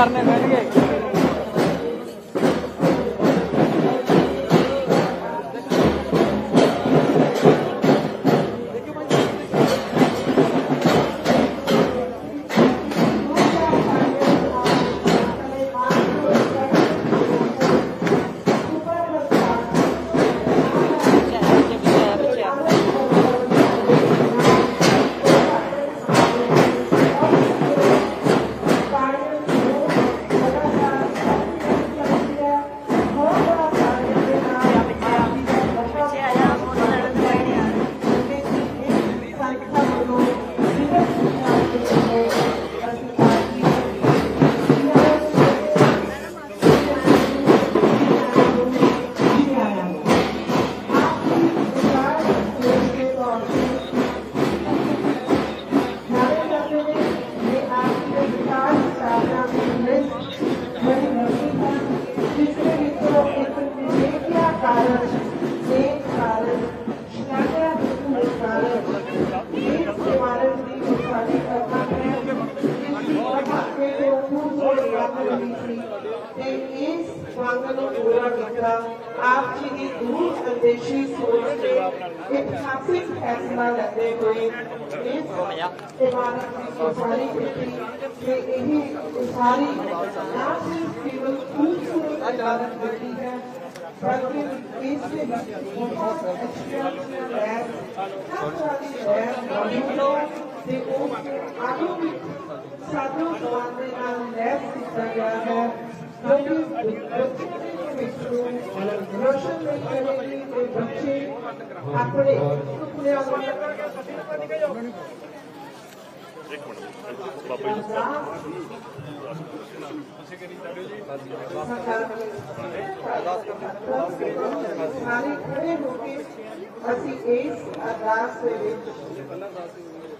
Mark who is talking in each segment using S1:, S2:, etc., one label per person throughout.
S1: Carmen ਕਰਨੇ ਪੈਣਗੇ
S2: ਤੇ ਇਸ ਮੰਗ ਨੂੰ ਪੂਰਾ ਕੀਤਾ ਆਪ ਜੀ ਦੀ ਦੂਰ ਅੰਦੇਸ਼ੀ ਸੋਚ ਤੇ ਇਤਿਹਾਸਿਕ ਫੈਸਲਾ ਲੈਂਦੇ ਹੋਏ ਇਸ ਇਮਾਰਤ ਦੀ ਉਸਾਰੀ ਕੀਤੀ ਤੇ ਇਹ ਉਸਾਰੀ ਨਾ ਸਿਰਫ ਕੇਵਲ ਖੂਬਸੂਰਤ ਇਮਾਰਤ ਬਣੀ ਤੇ ਉਹ ਆਧੁਨਿਕ ਸਾਧੂ ਸਮਾਨ ਦੇ ਨਾਲ ਲੈਸ ਕੀਤਾ ਗਿਆ ਹੈ। ਕਿਉਂਕਿ ਬੱਚੇ ਵਿੱਚੋਂ ਰੋਸ਼ਨ ਕਰੇਗੀ ਤੇ ਬੱਚੇ ਆਪਣੇ ਸੁਪਨਿਆਂ ਵੱਲ ਸਾਰੇ ਖੜੇ ਹੋ ਕੇ ਅਸੀਂ ਇਸ ਅਰਦਾਸ ਦੇ ਵਿੱਚ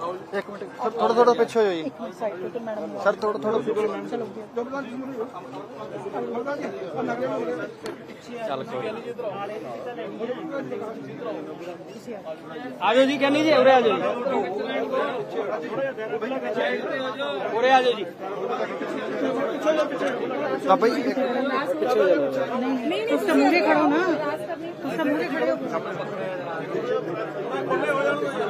S3: ਇੱਕ ਮਿੰਟ ਥੋੜਾ ਥੋੜਾ ਪਿੱਛੇ ਹੋ ਜਾਓ ਜੀ। ਸਰ ਥੋੜਾ ਥੋੜਾ
S1: ਚੱਲ। ਕੋਈ ਆਜੋ ਜੀ ਕਹਿੰਨੀ ਜੀ ਉਰੇ ਆਜੋ ਜੀ। ਉਰੇ ਆਜੋ ਜੀ।
S3: ਬਾਬਾ ਜੀ ਇੱਕ-
S4: ਤੁਸੀਂ ਤਾਂ ਮੂਰੇ ਖੜੋ ਨਾ। ਤੁਸੀਂ ਮੂਰੇ ਖੜੇ। ਹੋ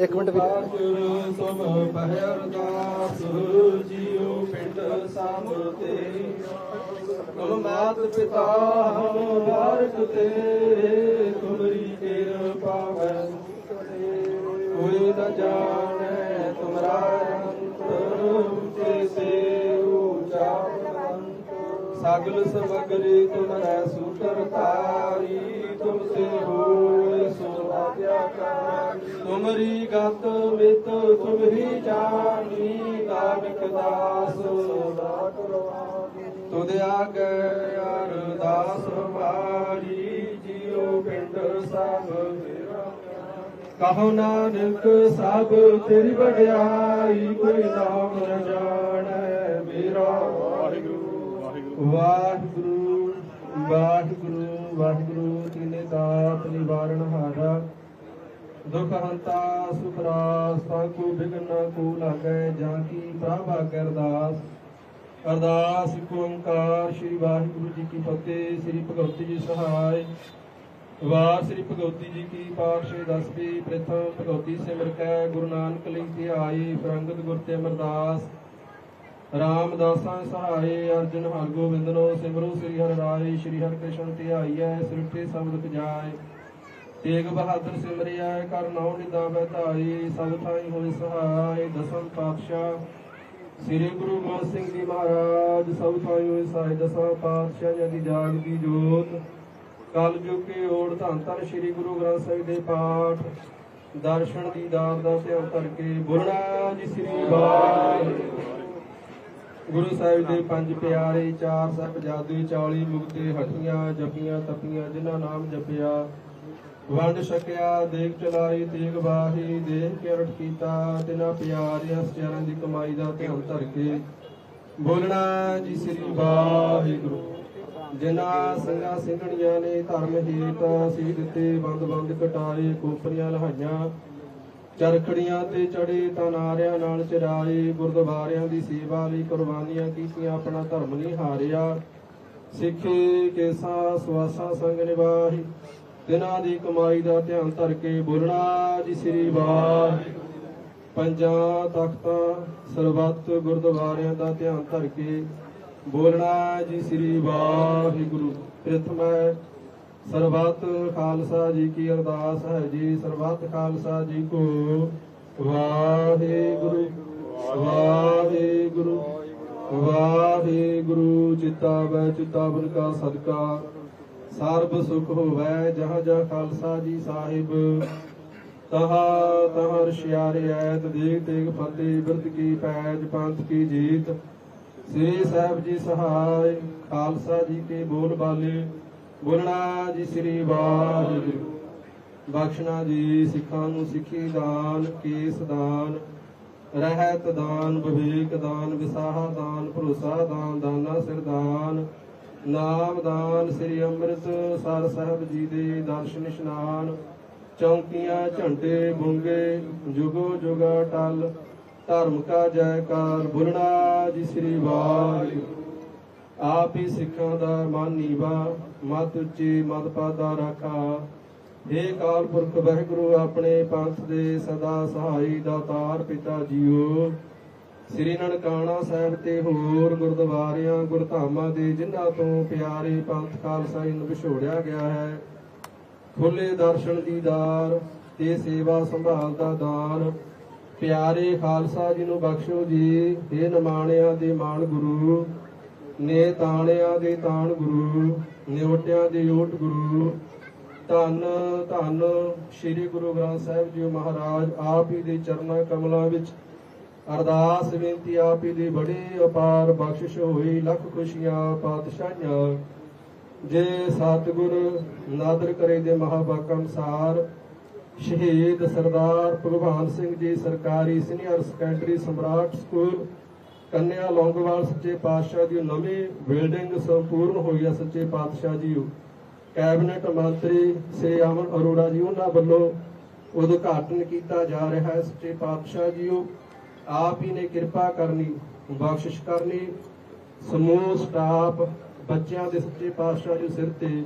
S3: ਇੱਕ ਮਿੰਟ ਵੀ
S5: ਸਭ ਪਹਿ ਅਰਦਾਸ ਜੀਉ ਪਿੰਡ ਸਭ ਤੇਰੀ ਤੁਮ ਮਾਤ ਪਿਤਾ ਹਮ ਬਾਰਕ ਤੇਰੇ ਤੁਮਰੀ ਕਿਰਪਾ ਹੈ। ਕੋਈ ਨ ਜਾਣੈ ਤੁਮਰਾ ਅੰਤ, ਉੱਚੇ ਸੇ ਊਚਾ ਸਗਲ ਸਮਗਰੀ ਤੁਮਰਾ ਸੂਤਰ ਤਾਰੀ, ਤੁਮ ਸੇ ਹੋਏ ਤੁਮਰੀ ਗਤ ਮਿਤ ਤੁਮ ਜਾਣੀ, ਨਾਨਕ ਦਾਸ। ਨਾ ਕਰਵਾਨੀ ਤੁਧ ਆਗੇ ਅਰਦਾਸ ਹਮਾਰੀ ਜੀਉ ਪਿੰਡ ਸਭ ਕਹੋ ਨਾਨਕ, ਸਭ ਤੇਰੀ ਵਡਿਆਈ, ਕੋਈ ਨਾਮ ਨ ਜਾਣੈ ਮੇਰਾ ਵਾਹਿਗੁਰੂ। ਵਾਹਿਗੁਰੂ ਵਾਹਿਗੁਰੂ ਵਾਹਿਗੁਰੂ, ਤਿਨੇ ਦਾਤ ਨਿਵਾਰਨ ਹਾਰਾ। ਦੁਖ ਹੰਤਾ ਸੁਖ ਰਾਸ ਤਾ ਕੋ ਬਿਗਨ ਕੋ ਲਾਗੈ, ਜਾਂ ਕੀ ਪ੍ਰਭ ਆਗੈ ਅਰਦਾਸ ਅਰਦਾਸ ਇੱਕ ਓੰਕਾਰ, ਸ੍ਰੀ ਵਾਹਿਗੁਰੂ ਜੀ ਕੀ ਫਤਿਹ, ਸ੍ਰੀ ਭਗਵਤੀ ਜੀ ਸਹਾਇ। ਵਾਰ ਸ੍ਰੀ ਭਗਵਤੀ ਜੀ ਕੀ ਪਾਤਸ਼ਾਹੀ ਦਸਵੀਂ ਪ੍ਰਥਮ ਭਗਵਤੀ ਸਿਮਰ ਕੈ, ਗੁਰੂ ਨਾਨਕ ਲਈ ਧਿਆਈ ਫਰੰਗਤ ਗੁਰ ਤੇ ਅਮਰਦਾਸ। ਰਾਮਦਾਸਾਂ ਸਹਾਏ ਅਰਜਨ ਹਰਗੋਬਿੰਦਨੋ ਸਿਮਰੋ, ਸ੍ਰੀ ਹਰਿ ਰਾਏ, ਸ੍ਰੀ ਹਰਿ ਕ੍ਰਿਸ਼ਨ ਧਿਆਈਐ ਸ੍ਰਿਸ਼ਟੀ ਸ਼ਬਦ ਪਜਾਏ ਤੇਗ ਬਹਾਦਰ ਸਿਮਰਿਆ, ਕਰ ਨੌ ਨਿਦਾ ਬਧਾਈ ਸਭ ਥਾਈ ਹੋਏ ਸਹਾਈ, ਦਸਮ ਪਾਤਸ਼ਾਹ। ਸ੍ਰੀ ਗੁਰੂ ਗੋਬਿੰਦ ਸਿੰਘ ਜੀ ਮਹਾਰਾਜ, ਸਭ ਥਾਈ ਹੋਏ ਸਹਾਈ, ਦਸਾਂ ਪਾਤਸ਼ਾਹ ਜੀ ਦੀ ਜੋਤ। ਕਲ ਯੁਗ ਕੇ ਓੜ ਧੰਨ ਧੰਨ ਸ੍ਰੀ ਗੁਰੂ ਗ੍ਰੰਥ ਸਾਹਿਬ ਦੇ ਪਾਠ। ਦਰਸ਼ਨ ਦੀਦਾਰ ਦਾ ਧਿਆਨ ਧਰ ਕੇ ਜੀ ਸ੍ਰੀ ਵਾਹਿਗੁਰੂ। ਗੁਰੂ ਸਾਹਿਬ ਦੇ ਪੰਜ ਪਿਆਰੇ, ਚਾਰ ਸਾਹਿਬਜ਼ਾਦੇ 40 ਮੁਕਤੇ ਹਟੀਆਂ, ਜਪੀਆਂ, ਤਪੀਆਂ, ਜਿਨ੍ਹਾਂ ਨਾਮ ਜਪਿਆ ਵੰਡ ਛਕਿਆ, ਦੇਖ ਚਲਾਈ, ਤੇਗ ਬਾਹੀ ਦੇਖ ਕੇ ਅਰਟ ਕੀਤਾ, ਤਿਨਾ ਪਿਆਰਿਆਂ ਸਚਿਆਰਾਂ ਦੀ ਕਮਾਈ ਦਾ ਧਿਆਨ ਧਰ ਕੇ ਬੋਲਣਾ ਜੀ ਸ੍ਰੀ ਵਾਹਿਗੁਰੂ। ਜਿਨ੍ਹਾਂ ਸਿੰਘਾਂ ਸਿੰਘਣੀਆਂ ਨੇ ਧਰਮ ਹੇਤ ਸੀ ਦਿੱਤੇ ਬੰਦ ਬੰਦ ਕਟਾਏ ਕੋਪਰੀਆਂ ਲਹਾਈਆਂ, ਚਰਖੜੀਆਂ ਤੇ ਚੜੇ ਤਾਂ ਨਾਰਿਆਂ ਨਾਲ ਚਰਾਏ, ਗੁਰਦੁਆਰਿਆਂ ਦੀ ਸੇਵਾ ਲਈ ਕੁਰਬਾਨੀਆਂ ਕੀਤੀਆਂ, ਆਪਣਾ ਧਰਮ ਨਹੀਂ ਹਾਰਿਆ। ਸਿੱਖੇ ਕੇਸਾ, ਸਵਾਸਾ ਸੰਗ ਨਿਵਾਹੀ ਦਿਨਾਂ ਦੀ ਕਮਾਈ ਦਾ ਧਿਆਨ ਧਰ ਕੇ ਬੋਲਣਾ ਜੀ ਸ੍ਰੀ ਵਾਹਿਗੁਰੂ। ਪੰਜਾਂ ਤਖਤਾਂ ਸਰਬੱਤ ਗੁਰਦੁਆਰਿਆਂ ਦਾ ਧਿਆਨ ਧਰ ਕੇ ਬੋਲਣਾ ਜੀ ਸ੍ਰੀ ਵਾਹਿਗੁਰੂ। ਪ੍ਰਥਮੈ ਸਰਬੱਤ ਖਾਲਸਾ ਜੀ ਕੀ ਅਰਦਾਸ ਹੈ ਜੀ, ਸਰਬੱਤ ਖਾਲਸਾ ਜੀ ਕੋ ਵਾਹਿਗੁਰੂ। ਵਾਹਿਗੁਰੂ। ਵਾਹਿਗੁਰੂ। ਚਿਤਾਵੈ ਚਿਤਾਵਨ ਕਾ ਸਦਕਾ। ਸਰਬ ਸੁਖ ਹੋਵੈ ਜਹਾਂ ਜਹਾਂ ਖਾਲਸਾ ਜੀ ਸਾਹਿਬ। ਤਹਾ ਤਹਾਂ ਰਸ਼ਿਆਰੇ ਐਤ ਦੇਖ ਦੇਖ ਫਤਿਹ ਬਿਰਤ ਕੀ ਪੈਜ ਪੰਥ ਕੀ ਜੀਤ। ਸ੍ਰੀ ਸਾਹਿਬ ਜੀ ਸਹਾਇ, ਖਾਲਸਾ ਜੀ ਕੇ ਬੋਲ ਬਾਲੇ। ਬੋਲਣਾ ਜੀ ਸ੍ਰੀ ਵਾਹਿਗੁਰੂ ਬਖਸ਼ਣਾ ਜੀ ਸਿੱਖਾਂ ਨੂੰ ਸਿੱਖੀ ਦਾਨ, ਕੇਸ ਦਾਨ। ਰਹਿਤ ਦਾਨ, ਵਿਵੇਕ ਦਾਨ, ਵਿਸਾਹਾ ਦਾਨ, ਭਰੋਸਾ ਦਾਨ, ਦਾਨਾ ਸਿਰ ਦਾਨ। ਨਾਮ ਦਾਨ ਸ੍ਰੀ ਅੰਮ੍ਰਿਤ ਸਾਹਿਬ ਜੀ ਦੇ ਦਰਸ਼ਨ ਇਸ਼ਨਾਨ, ਚੌਂਕੀਆਂ, ਝੰਡੇ ਬੁੰਗੇ ਜੁਗੋ ਜੁਗਾ ਟਲ, ਧਰਮ ਕਾ ਜੈਕਾਰ ਬੁਲਣਾ ਜੀ ਸ੍ਰੀ ਵਾਹਿਗੁਰੂ। ਆਪ ਹੀ ਸਿੱਖਾਂ ਦਾ ਮਨ ਨੀਵਾ, ਮਤ ਉੱਚੀ ਮਤ ਪਾਦਾ ਰਾਖਾ। ਏ ਕਾਲ ਪੁਰਖ, ਵਾਹਿਗੁਰੂ, ਆਪਣੇ ਪੰਥ ਦੇ ਸਦਾ ਸਹਾਈ ਦਾਤਾਰ ਪਿਤਾ ਜੀਓ। ਸ੍ਰੀ ਨਨਕਾਣਾ ਸਾਹਿਬ ਤੇ ਹੋਰ ਗੁਰਦੁਆਰਿਆਂ, ਗੁਰਧਾਮਾਂ ਦੇ ਜਿਨ੍ਹਾਂ ਤੋਂ ਪਿਆਰੇ ਪੰਥ ਖਾਲਸਾ ਨੂੰ ਵਿਛੋੜਿਆ ਗਿਆ ਹੈ ਖੁੱਲੇ ਦਰਸ਼ਨ ਦੀਦਾਰ ਤੇ ਸੇਵਾ ਸੰਭਾਲ ਦਾ ਦਾਨ ਪਿਆਰੇ ਖਾਲਸਾ ਜੀ ਨੂੰ ਬਖਸ਼ੋ ਜੀ ਇਹ ਨਿਮਾਣਿਆਂ ਦੇ ਮਾਣ ਗੁਰੂ, ਨੇ ਤਾਣਿਆਂ ਦੇ ਤਾਣ ਗੁਰੂ, ਨਿਉਟਿਆਂ ਦੇ ਓਟ ਗੁਰੂ। ਧੰਨ ਧੰਨ ਸ੍ਰੀ ਗੁਰੂ ਗ੍ਰੰਥ ਸਾਹਿਬ ਜੀ ਮਹਾਰਾਜ, ਆਪ ਹੀ ਦੇ ਚਰਨਾਂ ਕਮਲਾਂ ਵਿੱਚ ਅਰਦਾਸ ਬੇਨਤੀ ਆਪੀ ਦੀ ਬੜੀ ਅਪਾਰ ਬਖਸ਼ਿਸ਼ ਹੋਈ, ਲੱਖ ਖੁਸ਼ੀਆਂ ਪਾਤਸ਼ਾਹਾਂ ਜੇ ਸਤਿਗੁਰ ਨਾਦਰ ਕਰੇ ਦੇ ਮਹਾਵਾਕ ਅਨੁਸਾਰ, ਸ਼ਹੀਦ ਸਰਦਾਰ ਭਗਵਾਨ ਸਿੰਘ ਜੀ ਸਰਕਾਰੀ ਸੀਨੀਅਰ ਸੈਕੰਡਰੀ ਸਮਰਾਟ ਸਕੂਲ, ਕੰਨਿਆ ਲੌਂਗੋਵਾਲ ਸੱਚੇ ਪਾਤਸ਼ਾਹ ਦੀ ਨਵੀਂ ਬਿਲਡਿੰਗ ਸੰਪੂਰਨ ਹੋਈ ਹੈ ਸੱਚੇ ਪਾਤਸ਼ਾਹ ਜੀ। ਕੈਬਨਿਟ ਮੰਤਰੀ ਸ੍ਰੀ ਅਮਨ ਅਰੋੜਾ ਜੀ, ਉਹਨਾਂ ਵੱਲੋਂ ਉਦਘਾਟਨ ਕੀਤਾ ਜਾ ਰਿਹਾ ਹੈ ਸੱਚੇ ਪਾਤਸ਼ਾਹ ਜੀ। ਆਪ ਹੀ ਨੇ ਕਿਰਪਾ ਕਰਨੀ, ਬਖਸ਼ਿਸ਼ ਕਰਨੀ। ਸਮੂਹ, ਸਟਾਫ, ਬੱਚਿਆਂ ਦੇ ਸੱਚੇ ਪਾਤਸ਼ਾਹ ਜੀ ਸਿਰ ਤੇ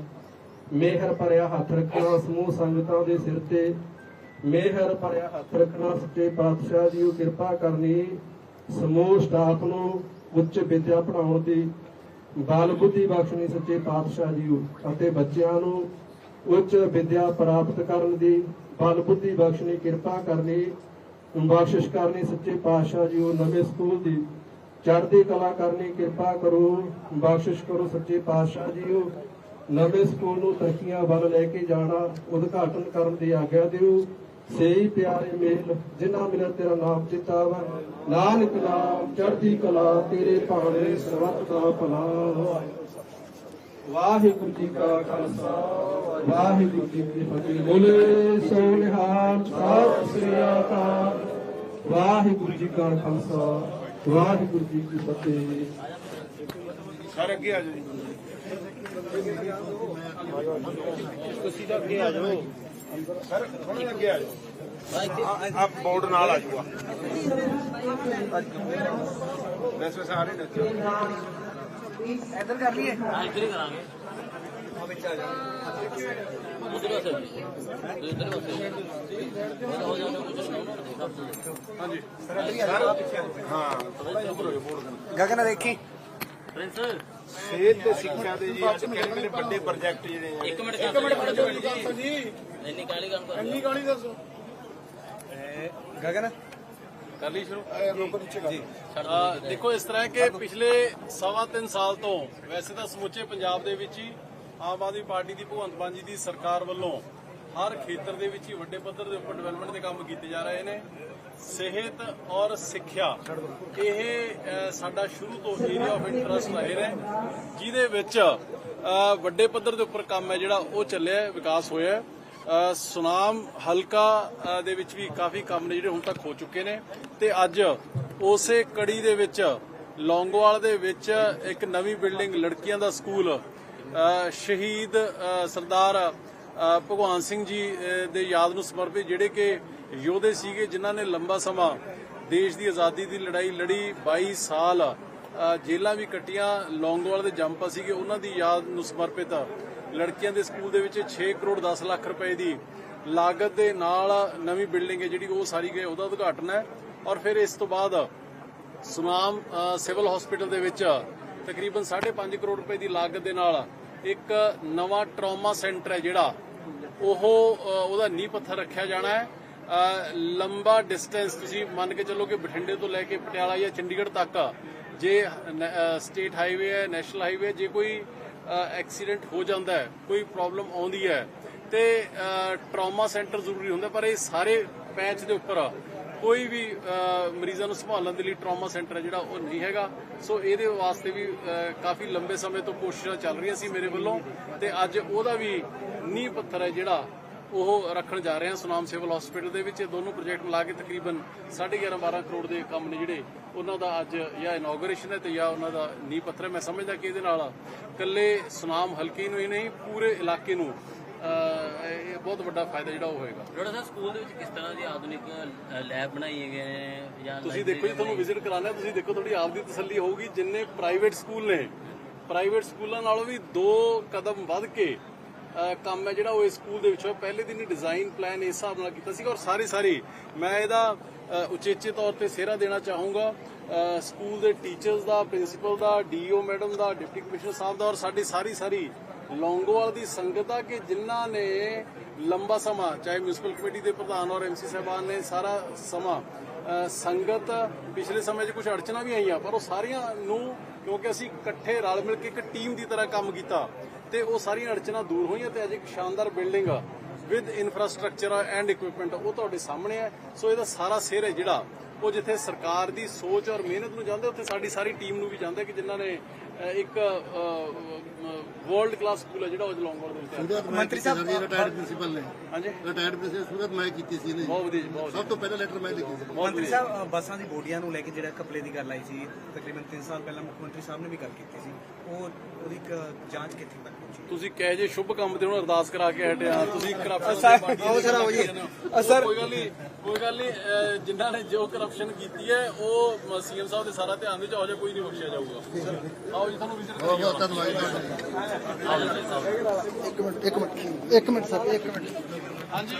S5: ਮਿਹਰ ਭਰਿਆ ਹੱਥ ਰੱਖਣਾ, ਸਮੂਹ ਸੰਗਤਾਂ ਦੇ ਸਿਰ ਤੇ ਮਿਹਰ ਭਰਿਆ ਹੱਥ ਰੱਖਣਾ, ਸੱਚੇ ਪਾਤਸ਼ਾਹ ਜੀ ਕਿਰਪਾ ਕਰਨੀ। ਸਮੂਹ, ਸਟਾਫ ਨੂੰ ਉੱਚ ਵਿਦਿਆ ਪੜਾਉਣ ਦੀ ਬਲ ਬੁੱਧੀ ਬਖਸ਼ਣੀ, ਸੱਚੇ ਪਾਤਸ਼ਾਹ ਜੀ ਅਤੇ ਬੱਚਿਆਂ ਨੂੰ ਉੱਚ ਵਿਦਿਆ ਪ੍ਰਾਪਤ ਕਰਨ ਦੀ ਬਲ ਬੁੱਧੀ ਬਖਸ਼ਣੀ, ਕਿਰਪਾ ਕਰਨੀ। ਬਖਸ਼ਿਸ਼ ਕਰਨੀ ਸੱਚੇ ਪਾਤਸ਼ਾਹ ਜੀ ਨਵੇਂ ਸਕੂਲ ਦੀ ਚੜ੍ਹਦੀ ਕਲਾ ਕਰਨੀ, ਕਿਰਪਾ ਕਰੋ, ਬਖਸ਼ਿਸ਼ ਕਰੋ ਸੱਚੇ ਪਾਤਸ਼ਾਹ ਜੀ ਨਵੇਂ ਸਕੂਲ ਨੂੰ ਤਰੱਕੀਆਂ ਵੱਲ ਲੈ ਕੇ ਜਾਣਾ, ਉਦਘਾਟਨ ਕਰਨ ਦੀ ਆਗਿਆ ਦਿਓ। ਸਹੀ ਪਿਆਰੇ ਮੇਲ, ਜਿਨ੍ਹਾਂ ਮਿਲਿਆ ਤੇਰਾ ਨਾਮ ਚਿਤਾਵਾ ਨਾਨਕ ਨਾਮ, ਚੜ੍ਹਦੀ ਕਲਾ, ਤੇਰੇ ਭਾਣੇ ਸਰਬੱਤ ਦਾ ਭਲਾ ਵਾਹਿਗੁਰੂ ਜੀ ਕਾ ਖਾਲਸਾ, ਵਾਹਿਗੁਰੂ ਜੀ ਕੀ ਫਤਿਹ। ਬੋਲੇ ਸੋ ਨਿਹਾਲ ਸਤਿ ਸ੍ਰੀ ਅਕਾਲ। ਵਾਹਿਗੁਰੂ ਜੀ ਕਾ ਖਾਲਸਾ, ਵਾਹਿਗੁਰੂ ਜੀ ਕੀ ਫਤਿਹ।
S3: ਸਰ ਅੱਗੇ ਆ ਜਾਓ ਤੁਸੀਂ ਤਾਂ ਅੱਗੇ ਆ ਜਾਓ। ਸਰ ਥੋੜੇ ਅੱਗੇ ਆ ਜਾਓ। ਆਪ ਬੋਰਡ ਨਾਲ ਆ ਜਾਊਗਾ ਵੈਸੇ ਸਾਰੇ ਨੱਚੋ
S2: ਇੱਧਰ ਕਰ ਲਈਏ?
S1: ਇੱਧਰ ਹੀ ਕਰਾਂਗੇ।
S3: ਗਗਨ ਦੇਖੀ। ਸਿਹਤ ਤੇ ਸਿੱਖਿਆ ਦੇ ਜੀ ਅੱਜ ਕਿਹੜੇ ਕਿਹੜੇ ਵੱਡੇ ਪ੍ਰੋਜੈਕਟ ਜਿਹੜੇ ਆ ਇੱਕ ਮਿੰਟ ਇੱਕ ਮਿੰਟ ਜੀ ਇੰਨੀ ਕਾਲੀ ਗੱਲ ਇੰਨੀ ਕਾਲੀ ਦੱਸੋ। ਗਗਨ?
S1: ਕਰ ਲਈ ਸ਼ੁਰੂ?
S3: ਜੀ।
S6: ਅ, ਦੇਖੋ ਇਸ ਤਰ੍ਹਾਂ ਕਿ ਪਿਛਲੇ ਸਵਾ ਤਿੰਨ ਸਾਲ ਤੋਂ ਵੈਸੇ ਤਾਂ ਸਮੁੱਚੇ ਪੰਜਾਬ ਦੇ ਵਿੱਚ ਹੀ ਆਮ ਆਦਮੀ ਪਾਰਟੀ ਦੀ ਭਗਵੰਤ ਮਾਨ ਜੀ ਦੀ ਸਰਕਾਰ ਵੱਲੋਂ ਹਰ ਖੇਤਰ ਦੇ ਵਿੱਚ ਹੀ ਵੱਡੇ ਪੱਧਰ ਦੇ ਉੱਪਰ ਡਿਵੈਲਪਮੈਂਟ ਦੇ ਕੰਮ ਕੀਤੇ ਜਾ ਰਹੇ ਨੇ। ਸਿਹਤ ਔਰ ਸਿੱਖਿਆ ਇਹ ਸਾਡਾ ਸ਼ੁਰੂ ਤੋਂ ਏਰੀਆ ਆਫ ਇੰਟਰਸਟ ਰਹੇ ਨੇ ਜਿਹਦੇ ਵਿੱਚ ਵੱਡੇ ਪੱਧਰ ਦੇ ਉੱਪਰ ਕੰਮ ਹੈ ਜਿਹੜਾ ਉਹ ਚੱਲਿਆ ਵਿਕਾਸ ਹੋਇਆ ਸੁਨਾਮ ਹਲਕਾ ਦੇ ਵਿੱਚ ਵੀ ਕਾਫੀ ਕੰਮ ਨੇ ਜਿਹੜੇ ਹੁਣ ਤੱਕ ਹੋ ਚੁੱਕੇ ਨੇ। ਤੇ ਅੱਜ ਉਸੇ ਕੜੀ ਦੇ ਵਿੱਚ, ਲੌਂਗੋਵਾਲ ਦੇ ਵਿੱਚ ਇੱਕ ਨਵੀਂ ਬਿਲਡਿੰਗ, ਲੜਕੀਆਂ ਦਾ ਸਕੂਲ ਸ਼ਹੀਦ ਸਰਦਾਰ ਭਗਵਾਨ ਸਿੰਘ ਜੀ ਦੇ ਯਾਦ ਨੂੰ ਸਮਰਪਿਤ ਜਿਹੜੇ ਕਿ ਯੋਧੇ ਸੀਗੇ, ਜਿਨ੍ਹਾਂ ਨੇ ਲੰਬਾ ਸਮਾਂ ਦੇਸ਼ ਦੀ ਆਜ਼ਾਦੀ ਦੀ ਲੜਾਈ ਲੜੀ 22 ਸਾਲ ਜੇਲਾਂ ਵੀ ਕੱਟੀਆਂ, ਲੌਂਗੋਵਾਲ ਦੇ ਜੰਪਾ ਸੀਗੇ, ਉਹਨਾਂ ਦੀ ਯਾਦ ਨੂੰ ਸਮਰਪਿਤ ਲੜਕੀਆਂ ਦੇ ਸਕੂਲ ਦੇ ਵਿੱਚ 6 ਕਰੋੜ 10 ਲੱਖ ਰੁਪਏ ਦੀ ਲਾਗਤ ਦੇ ਨਾਲ ਨਵੀਂ ਬਿਲਡਿੰਗ ਹੈ ਜਿਹੜੀ ਉਹ ਸਾਰੀ ਗਏ ਉਹਦਾ ਉਦਘਾਟਨ ਹੈ। ਔਰ ਫਿਰ ਇਸ ਤੋਂ ਬਾਅਦ ਸੁਨਾਮ ਸਿਵਲ ਹਸਪੀਟਲ ਦੇ ਵਿੱਚ ਤਕਰੀਬਨ 5.5 ਕਰੋੜ ਰੁਪਏ ਦੀ ਲਾਗਤ ਦੇ ਨਾਲ ਇੱਕ ਨਵਾਂ ਟਰਾਮਾ ਸੈਂਟਰ ਹੈ ਜਿਹੜਾ ਉਹ ਉਹਦਾ ਨੀਂਹ ਪੱਥਰ ਰੱਖਿਆ ਜਾਣਾ ਹੈ। ਲੰਬਾ ਡਿਸਟੈਂਸ ਤੁਸੀਂ ਮੰਨ ਕੇ ਚੱਲੋ ਕਿ ਬਠਿੰਡੇ ਤੋਂ ਲੈ ਕੇ ਪਟਿਆਲਾ ਜਾਂ ਚੰਡੀਗੜ੍ਹ ਤੱਕ ਜੇ ਸਟੇਟ ਹਾਈਵੇ ਹੈ ਨੈਸ਼ਨਲ ਹਾਈਵੇ ਜੇ ਕੋਈ ਐਕਸੀਡੈਂਟ ਹੋ ਜਾਂਦਾ ਹੈ, ਕੋਈ ਪ੍ਰੋਬਲਮ ਆਉਂਦੀ ਹੈ ਤੇ ਟਰਾਮਾ ਸੈਂਟਰ ਜ਼ਰੂਰੀ ਹੁੰਦਾ, ਪਰ ਇਹ ਸਾਰੇ ਪੈਚ ਦੇ ਉੱਪਰ ਕੋਈ ਵੀ ਮਰੀਜ਼ਾਂ ਨੂੰ ਸੰਭਾਲਣ ਦੇ ਲਈ ਟਰਾਮਾ ਸੈਂਟਰ ਹੈ ਜਿਹੜਾ, ਉਹ ਨਹੀਂ ਹੈਗਾ। ਸੋ ਇਹਦੇ ਵਾਸਤੇ ਵੀ ਕਾਫੀ ਲੰਬੇ ਸਮੇਂ ਤੋਂ ਕੋਸ਼ਿਸ਼ਾਂ ਚੱਲ ਰਹੀਆਂ ਸੀ ਮੇਰੇ ਵੱਲੋਂ ਤੇ ਅੱਜ ਉਹਦਾ ਵੀ ਨੀਂਹ ਪੱਥਰ ਹੈ ਜਿਹੜਾ ਉਹ ਰੱਖਣ ਜਾ ਰਹੇ ਹਾਂ ਸੁਨਾਮ ਸਿਵਲ ਹਸਪੀਟਲ ਦੇ ਵਿੱਚ। ਇਹ ਦੋਨੋਂ ਪ੍ਰੋਜੈਕਟ ਮਿਲਾ ਕੇ ਤਕਰੀਬਨ 11.5 12 ਕਰੋੜ ਦੇ ਕੰਮ ਨੇ ਜਿਹੜੇ ਉਹਨਾਂ ਦਾ ਅੱਜ ਜਾਂ ਇਨੋਗ੍ਰੇਸ਼ਨ ਹੈ ਤੇ ਜਾਂ ਉਹਨਾਂ ਦਾ ਨੀਂਹ ਪੱਥਰ ਹੈ। ਮੈਂ ਸਮਝਦਾ ਕਿ ਇਹਦੇ ਨਾਲ ਇਕੱਲੇ ਸੁਨਾਮ ਹਲਕੇ ਨੂੰ ਹੀ ਨਹੀਂ ਪੂਰੇ ਇਲਾਕੇ ਨੂੰ ਇਹ ਬਹੁਤ ਵੱਡਾ ਫਾਇਦਾ ਜਿਹੜਾ ਉਹ ਹੋਏਗਾ।
S1: ਜਿਹੜਾ ਸਰ ਸਕੂਲ ਦੇ ਵਿੱਚ ਕਿਸ ਤਰ੍ਹਾਂ ਦੀ ਆਧੁਨਿਕ ਲੈਬ ਬਣਾਈ ਗਏ ਨੇ ਜਾਂ
S6: ਤੁਸੀਂ ਦੇਖੋ ਜੀ ਤੁਹਾਨੂੰ ਵਿਜ਼ਿਟ ਕਰਾਣਾ ਤੁਸੀਂ ਦੇਖੋ ਤੁਹਾਡੀ ਆਪ ਦੀ ਤਸੱਲੀ ਹੋਊਗੀ। ਜਿੰਨੇ ਪ੍ਰਾਈਵੇਟ ਸਕੂਲ ਨੇ ਪ੍ਰਾਈਵੇਟ ਸਕੂਲਾਂ ਨਾਲੋਂ ਵੀ ਦੋ ਕਦਮ ਵੱਧ ਕੇ ਕੰਮ ਹੈ ਜਿਹੜਾ ਉਹ ਇਸ ਸਕੂਲ ਦੇ ਵਿੱਚ ਹੋਇਆ ਪਹਿਲੇ ਦਿਨ ਹੀ ਡਿਜ਼ਾਈਨ ਪਲਾਨ ਇਸ ਹਿਸਾਬ ਨਾਲ ਕੀਤਾ ਸੀਗਾ ਔਰ ਸਾਰੇ ਸਾਰੇ ਮੈਂ ਇਹਦਾ ਉਚੇਚੇ ਤੌਰ ਤੇ ਸਿਹਰਾ ਦੇਣਾ ਚਾਹੂੰਗਾ। ਸਕੂਲ ਦੇ ਟੀਚਰਸ ਦਾ ਪ੍ਰਿੰਸੀਪਲ ਦਾ ਡੀਓ ਮੈਡਮ ਦਾ ਡਿਪਟੀ ਕਮਿਸ਼ਨਰ ਸਾਹਿਬ ਦਾ ਔਰ ਸਾਡੀ ਸਾਰੀ ਸਾਰੀ ਲੌਂਗੋਵਾਲ ਦੀ ਸੰਗਤ ਆ ਕਿ ਜਿਨ੍ਹਾਂ ਨੇ ਲੰਬਾ ਸਮਾਂ, ਚਾਹੇ ਮਿਊਨਿਸਪਲ ਕਮੇਟੀ ਦੇ ਪ੍ਰਧਾਨ ਔਰ ਐਮਸੀ ਸਾਹਿਬਾਨ ਨੇ, ਸਾਰਾ ਸਮਾਂ ਸੰਗਤ ਪਿਛਲੇ ਸਮੇਂ 'ਚ ਕੁਝ ਅੜਚਨਾ ਵੀ ਆਈਆਂ, ਪਰ ਉਹ ਸਾਰੀਆਂ ਨੂੰ ਕਿਉਂਕਿ ਅਸੀਂ ਇਕੱਠੇ ਰਲ ਮਿਲ ਕੇ ਇੱਕ ਟੀਮ ਦੀ ਤਰ੍ਹਾਂ ਕੰਮ ਕੀਤਾ। ਤੇ ਉਹ ਸਾਰੀਆਂ ਅੜਚਣਾ ਦੂਰ ਹੋਈਆਂ ਤੇ ਅੱਜ ਇੱਕ ਸ਼ਾਨਦਾਰ building with infrastructure and equipment ਉਹ ਤੁਹਾਡੇ ਸਾਹਮਣੇ ਹੈ। ਸੋ ਇਹਦਾ ਸਾਰਾ ਸਿਰ ਹੈ ਜਿਹੜਾ ਉਹ ਜਿੱਥੇ ਸਰਕਾਰ ਦੀ ਸੋਚ ਔਰ ਮਿਹਨਤ ਨੂੰ ਜਾਂਦੇ ਉੱਥੇ ਸਾਡੀ ਸਾਰੀ ਟੀਮ ਨੂੰ ਵੀ ਜਾਂਦੇ ਕਿ ਜਿਨ੍ਹਾਂ ਨੇ ਇੱਕ ਵਰਲਡ ਕਲਾਸ ਸਕੂਲ ਹੈ ਜਿਹੜਾ ਉਹ ਲੌਂਗਵਾਲ ਦੇ ਵਿੱਚ ਹੈ।
S7: ਮੰਤਰੀ ਸਾਹਿਬ ਰਿਟਾਇਰਡ ਪ੍ਰਿੰਸੀਪਲ ਨੇ।
S6: ਹਾਂਜੀ।
S7: ਰਿਟਾਇਰਡ ਪ੍ਰਿੰਸੀਪਲ ਸੁਗਤ ਮੈਂ ਕੀਤੀ ਸੀ ਇਹਨੇ।
S6: ਬਹੁਤ ਵਧੀਆ ਜੀ ਬਹੁਤ
S7: ਸਭ ਤੋਂ ਪਹਿਲਾ ਲੈਟਰ ਮੈਂ ਲਿਖਿਆ ਸੀ।
S8: ਮੰਤਰੀ ਸਾਹਿਬ ਬੱਸਾਂ ਦੀ ਬੋਡੀਆਂ ਨੂੰ ਲੈ ਕੇ ਜਿਹੜਾ ਕਪਲੇ ਦੀ ਗੱਲ ਆਈ ਸੀ ਤਕਰੀਬਨ 3 ਸਾਲ ਪਹਿਲਾਂ ਮੁੱਖ ਮੰਤਰੀ ਸਾਹਿਬ ਨੇ ਵੀ ਗੱਲ ਕੀਤੀ ਸੀ। ਉਹ ਉਹਦੀ ਇੱਕ ਜਾਂਚ ਕਿੱਥੇ ਤੱਕ
S6: ਤੁਸੀਂ ਕਹੇ ਜੇ ਸ਼ੁਭ ਕੰਮ ਤੇ ਹੁਣ ਅਰਦਾਸ ਕਰਾ ਕੇ ਹਟਿਆ ਤੁਸੀਂ ਕਰਪਸ਼ਨ ਆਓ ਸਰ ਆਓ ਜੀ। ਸਰ। ਕੋਈ ਗੱਲ ਨਹੀਂ ਕੋਈ ਗੱਲ ਨਹੀਂ ਜਿਨ੍ਹਾਂ ਨੇ ਜੋ ਕਰਪਸ਼ਨ ਕੀਤੀ ਹੈ ਉਹ ਸੀਐਮ ਸਾਹਿਬ ਦੇ ਸਾਰਾ ਧਿਆਨ ਵਿੱਚ ਆਓ ਜੇ ਕੋਈ ਨਹੀਂ ਬਖਸ਼ਿਆ ਜਾਊਗਾ। ਆਓ ਜੀ ਤੁਹਾਨੂੰ ਵਿਜ਼ਿਟ
S7: ਬਹੁਤ ਧੰਨਵਾਦ ਇੱਕ ਮਿੰਟ ਇੱਕ ਮਿੰਟ ਇੱਕ ਮਿੰਟ ਸਰ ਇੱਕ ਮਿੰਟ।
S6: ਹਾਂਜੀ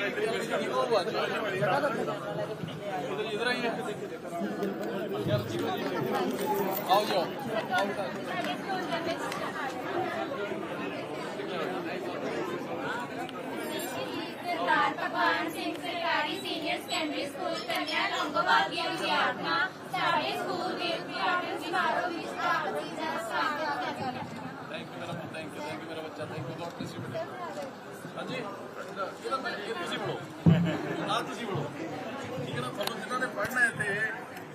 S6: ਇਧਰ ਆਈਏ। ਯਾਰ ਜੀ। ਆਓ ਜਾਓ
S9: ਸਰਦਾਰ ਭਗਵਾਨ ਸਿੰਘ ਸਰਕਾਰੀ ਸੀਨੀਅਰ ਸੈਕੰਡਰੀ ਸਕੂਲ ਕੰਨਿਆ ਲੰਗੋਵਾਲ ਦੀਆਂ ਵਿਦਿਆਰਥਣਾਂ ਸਾਡੇ ਸਕੂਲ ਦੇ ਉਦਘਾਟਨ ਸਮਾਰੋਹ ਵਿੱਚ ਭਾਰਤੀ ਦਾ ਸਵਾਗਤ ਕਰਦੀਆਂ ਹਨ
S6: ਥੈਂਕ ਯੂ ਮੇਰਾ ਥੈਂਕ ਯੂ ਥੈਂਕ ਯੂ ਮੇਰਾ ਬੱਚਾ. ਥੈਂਕ ਯੂ ਬlesਸ ਯੂ ਬੇਟਾ ਹਾਂਜੀ? ਇਹਦਾ ਮੈਂ ਇਹ ਤੁਸੀਂ ਬੋਲੋ ਆ ਤੁਸੀਂ ਬੋਲੋ ਠੀਕ ਹੈ ਨਾ? ਤੁਹਾਨੂੰ ਜਿਨ੍ਹਾਂ ਨੇ ਪੜ੍ਹਨਾ ਹੈ ਤੇ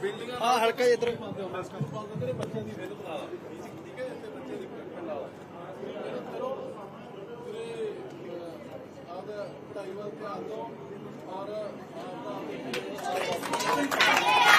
S6: ਬਿਲਡਿੰਗਾਂ ਹਾਂ ਹਲਕਾ ਇਧਰ। ਮੇਰੇ ਬੱਚਿਆਂ ਦੀ ਮਿਹਨਤ ਨਾਲ ਠੀਕ ਹੈ? ਤੇ ਬੱਚਿਆਂ ਦੀ commitment ਨਾਲ ਮਿਹਨਤ ਕਰੋ ਤੇ ਆਪਦਾ ਵੱਲ ਧਿਆਨ ਦਿਓ ਔਰ
S9: ਆਏ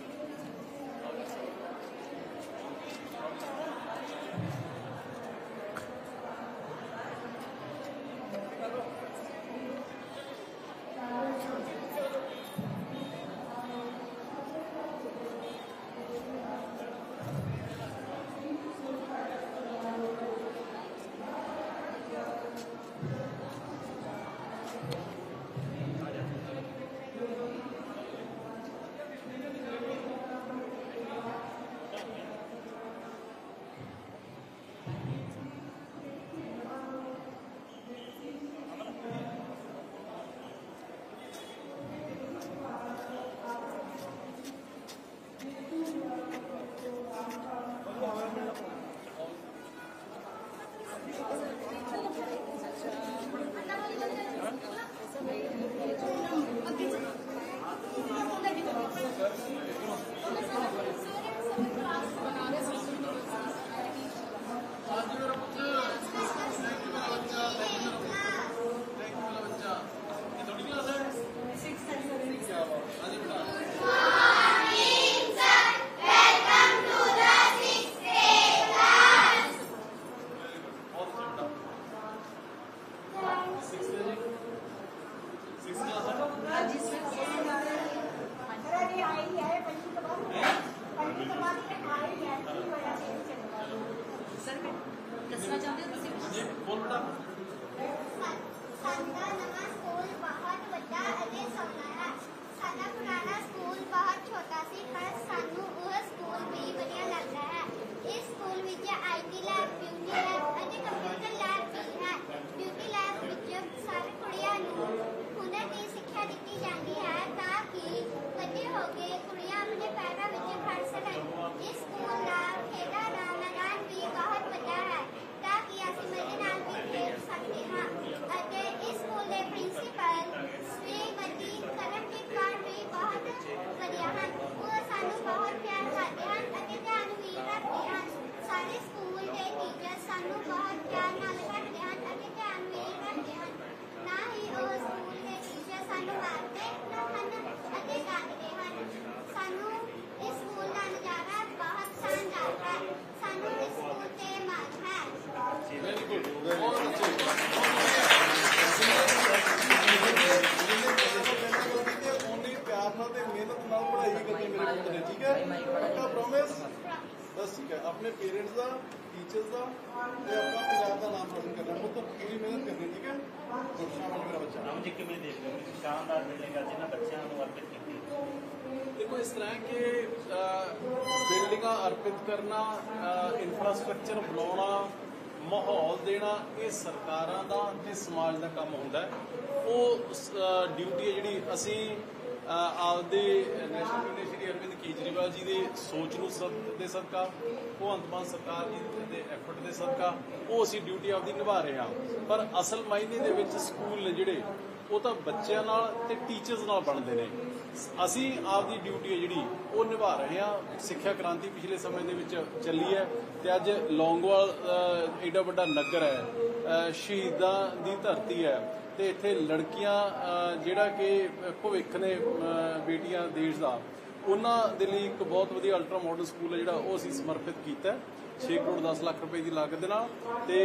S9: ਸਾਡਾ ਨਵਾਂ ਸਕੂਲ ਬਹੁਤ ਵੱਡਾ ਅਤੇ ਸੋਹਣਾ ਹੈ ਸਾਡਾ ਪੁਰਾਣਾ ਸਕੂਲ ਬਹੁਤ ਛੋਟਾ ਸੀ ਪਰ ਸਾਨੂੰ ਉਹ ਸਕੂਲ ਵੀ ਵਧੀਆ ਲੱਗਦਾ ਹੈ ਇਸ ਸਕੂਲ ਵਿੱਚ ਆਈਟੀ ਲੈਬ ਬਿਊਟੀ ਲੈਬ ਅਤੇ ਕੰਪਿਊਟਰ ਲੈਬ ਵੀ ਹੈ ਬਿਊਟੀ ਲੈਬ ਵਿੱਚ ਸਾਰੇ ਕੁੜੀਆਂ ਨੂੰ ਹੁਨਰ ਦੀ ਸਿੱਖਿਆ ਦਿੱਤੀ ਜਾਂਦੀ ਹੈ ਤਾਂ ਕਿ ਵੱਡੇ ਹੋ ਕੇ ਕੁੜੀਆਂ ਆਪਣੇ ਪੈਰਾਂ ਵਿੱਚ ਖੜ ਸਕਣ ਇਸ ਸਕੂਲ ਦਾ ਖੇਡਾਂ ਦਾ ਮੈਦਾਨ ਵੀ ਬਹੁਤ ਵੱਡਾ ਹੈ ਤਾਂ ਕਿ ਅਸੀਂ ਮਜ਼ੇ ਨਾਲ ਵੀ ਖੇਡ ਸਕਦੇ ਹਾਂ ਅਤੇ ਇਸ ਸਕੂਲ ਦੇ ਪ੍ਰਿੰਸੀਪਲ ਸ਼੍ਰੀਮਤੀ ਕਰਮਜੀਤ ਕੌਰ ਵੀ ਬਹੁਤ ਵਧੀਆ ਹਨ ਉਹ ਸਾਨੂੰ ਬਹੁਤ ਪਿਆਰ ਕਰਦੇ ਹਨ ਅਤੇ ਧਿਆਨ ਵੀ ਰੱਖਦੇ ਹਨ ਸਾਡੇ ਸਕੂਲ ਦੇ ਟੀਚਰ ਸਾਨੂੰ ਬਹੁਤ ਪਿਆਰ ਨਾਲ ਰੱਖਦੇ ਹਨ ਅਤੇ ਧਿਆਨ ਵੀ ਰੱਖਦੇ ਹਨ ਨਾ ਹੀ ਉਹ ਸਕੂਲ ਦੇ ਟੀਚਰ ਸਾਨੂੰ ਮਾਰਦੇ ਹਨ ਅਤੇ ਡਾਂਟਦੇ ਹਨ ਸਾਨੂੰ ਇਸ ਸਕੂਲ ਦਾ ਨਜ਼ਾਰਾ ਬਹੁਤ ਸ਼ਾਨਦਾਰ ਹੈ ਸਾਨੂੰ ਇਸ ਸਕੂਲ ਤੇ ਮਾਣ ਹੈ
S6: ਉਹਨੀ ਪਿਆਰ ਨਾਲ ਤੇ ਮਿਹਨਤ ਨਾਲ ਪੜ੍ਹਾਈ ਵੀ ਕਰਨੀ ਮੇਰੇ ਪੁੱਤ ਨੇ ਠੀਕ ਹੈ ਪੱਕਾ ਪ੍ਰੋਮਿਸ ਬਸ ਠੀਕ ਹੈ ਆਪਣੇ ਪੇਰੈਂਟਸ ਦਾ ਟੀਚਰਸ ਦਾ ਤੇ ਆਪਣਾ ਪੰਜਾਬ ਦਾ ਨਾਮ ਰੋਸ਼ਨ ਕਰਨਾ ਪੁੱਤ ਪੂਰੀ ਮਿਹਨਤ ਕਰਨੀ ਠੀਕ ਹੈ ਗੁੱਡ ਸ਼ਾਬਾਸ਼ ਮੇਰਾ ਬੱਚਾ
S1: ਨਾਮ ਜੀ ਕਿਵੇਂ ਦੇਖਦੇ ਹੋ ਕਿ ਸ਼ਾਨਦਾਰ ਬਿਲਡਿੰਗ ਅੱਜ ਇਹਨਾਂ ਬੱਚਿਆਂ ਨੂੰ ਅਰਪਿਤ ਕੀਤੀ
S6: ਦੇਖੋ ਇਸ ਤਰ੍ਹਾਂ ਕਿ ਬਿਲਡਿੰਗਾਂ ਅਰਪਿਤ ਕਰਨਾ ਇਨਫਰਾਸਟ੍ਰਕਚਰ ਬਣਾਉਣਾ, ਮਾਹੌਲ ਦੇਣਾ, ਇਹ ਸਰਕਾਰਾਂ ਦਾ ਤੇ ਸਮਾਜ ਦਾ ਕੰਮ ਹੁੰਦਾ ਉਹ ਡਿਊਟੀ ਹੈ ਜਿਹੜੀ ਅਸੀਂ ਆਪਦੇ ਨੈਸ਼ਨਲ ਪ੍ਰੀਮੀਅਰ ਸ਼੍ਰੀ ਅਰਵਿੰਦ ਕੇਜਰੀਵਾਲ ਜੀ ਦੇ ਸੋਚ ਨੂੰ ਸਦ ਦੇ ਸਦਕਾ, ਭਗਵੰਤ ਮਾਨ ਸਰਕਾਰ ਜੀ ਦੇ ਐਫਰਟ ਦੇ ਸਦਕਾ, ਉਹ ਅਸੀਂ ਡਿਊਟੀ ਆਪਦੀ ਨਿਭਾ ਰਹੇ ਹਾਂ। ਪਰ ਅਸਲ ਮਾਇਨੇ ਦੇ ਵਿੱਚ ਸਕੂਲ ਨੇ ਜਿਹੜੇ, ਉਹ ਤਾਂ ਬੱਚਿਆਂ ਨਾਲ ਤੇ ਟੀਚਰਸ ਨਾਲ ਬਣਦੇ ਨੇ। ਅਸੀਂ ਆਪਦੀ ਡਿਊਟੀ ਹੈ ਜਿਹੜੀ, ਉਹ ਨਿਭਾ ਰਹੇ ਹਾਂ। ਸਿੱਖਿਆ ਕ੍ਰਾਂਤੀ ਪਿਛਲੇ ਸਮੇਂ ਦੇ ਵਿੱਚ ਚੱਲੀ ਹੈ ਤੇ ਅੱਜ ਲੌਂਗਵਾਲ ਐਡਾ ਵੱਡਾ ਨਗਰ ਹੈ। ਸ਼ਹੀਦਾਂ ਦੀ ਧਰਤੀ ਹੈ ਤੇ ਇੱਥੇ ਲੜਕੀਆਂ ਜਿਹੜਾ ਕਿ ਭਵਿੱਖ ਨੇ ਬੇਟੀਆਂ ਦੇਸ਼ ਦਾ, ਉਹਨਾਂ ਦੇ ਲਈ ਇੱਕ ਬਹੁਤ ਵਧੀਆ ਅਲਟਰਾ ਮਾਡਰਨ ਸਕੂਲ ਹੈ ਜਿਹੜਾ ਉਹ ਅਸੀਂ ਸਮਰਪਿਤ ਕੀਤਾ ਹੈ 6 ਕਰੋੜ 10 ਲੱਖ ਰੁਪਏ ਦੀ ਲਾਗਤ ਦੇ ਨਾਲ ਤੇ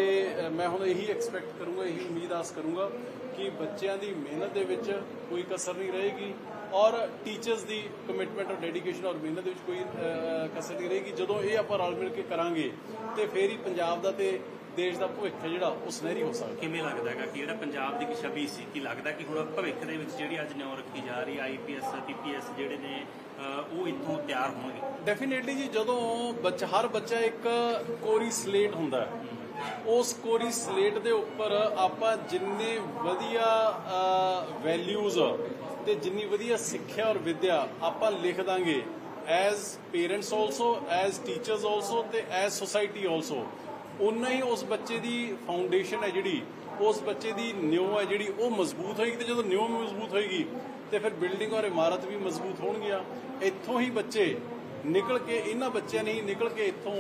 S6: ਮੈਂ ਹੁਣ ਇਹੀ ਐਕਸਪੈਕਟ ਕਰੂੰਗਾ, ਇਹੀ ਉਮੀਦ ਆਸ ਕਰੂੰਗਾ ਕਿ ਬੱਚਿਆਂ ਦੀ ਮਿਹਨਤ ਦੇ ਵਿੱਚ ਕੋਈ ਕਸਰ ਨਹੀਂ ਰਹੇਗੀ ਔਰ ਟੀਚਰਸ ਦੀ ਕਮਿਟਮੈਂਟ ਔਰ ਡੈਡੀਕੇਸ਼ਨ ਔਰ ਮਿਹਨਤ ਦੇ ਵਿੱਚ ਕੋਈ ਕਸਰ ਨਹੀਂ ਰਹੇਗੀ। ਜਦੋਂ ਇਹ ਆਪਾਂ ਰਲ ਮਿਲ ਕੇ ਕਰਾਂਗੇ ਤੇ ਫੇਰ ਹੀ ਪੰਜਾਬ ਦਾ ਤੇ ਦੇਸ਼ ਦਾ ਭਵਿੱਖ ਜਿਹੜਾ ਉਹ ਸੁਨਹਿਰੀ ਹੋ ਸਕਦਾ
S1: ਕਿਵੇਂ ਲੱਗਦਾ ਹੈਗਾ? ਕਿ ਜਿਹੜਾ ਪੰਜਾਬ ਦੀ ਇੱਕ ਛਵੀ ਸੀ ਕਿ ਲੱਗਦਾ ਕਿ ਹੁਣ ਭਵਿੱਖ ਦੇ ਵਿੱਚ ਜਿਹੜੀ ਅੱਜ ਨਿਉ ਰੱਖੀ ਜਾ ਰਹੀ ਆਈਪੀਐਸ ਪੀਪੀਐਸ ਜਿਹੜੇ ਨੇ ਉਹ ਇੱਥੋਂ ਤਿਆਰ ਹੋਣਗੇ?
S6: ਡੈਫੀਨੇਟਲੀ ਜੀ ਜਦੋਂ ਬੱਚਾ ਹਰ ਬੱਚਾ ਇੱਕ ਕੋਰੀ ਸਲੇਟ ਹੁੰਦਾ ਹੈ। ਉਸ ਕੋਰੀ ਸਲੇਟ ਦੇ ਉੱਪਰ ਆਪਾਂ ਜਿੰਨੇ ਵਧੀਆ ਵੈਲਿਊਜ਼ ਤੇ ਜਿੰਨੀ ਵਧੀਆ ਸਿੱਖਿਆ ਔਰ ਵਿਦਿਆ ਆਪਾਂ ਲਿਖ ਦਾਂਗੇ as parents also as teachers also ਤੇ ਐਜ਼ ਸੋਸਾਇਟੀ ਆਲਸੋ ਉਨਾ ਹੀ ਉਸ ਬੱਚੇ ਦੀ ਫਾਊਂਡੇਸ਼ਨ ਹੈ ਜਿਹੜੀ ਉਸ ਬੱਚੇ ਦੀ ਨਿਉ ਹੈ ਜਿਹੜੀ ਉਹ ਮਜ਼ਬੂਤ ਹੋਏਗੀ ਤੇ ਜਦੋਂ ਨਿਉ ਮਜ਼ਬੂਤ ਹੋਏਗੀ ਤੇ ਫਿਰ ਬਿਲਡਿੰਗ ਔਰ ਇਮਾਰਤ ਵੀ ਮਜ਼ਬੂਤ ਹੋਣਗੀਆਂ। ਇੱਥੋਂ ਹੀ ਬੱਚੇ ਨਿਕਲ ਕੇ ਇਹਨਾਂ ਬੱਚਿਆਂ ਨੇ ਨਿਕਲ ਕੇ ਇੱਥੋਂ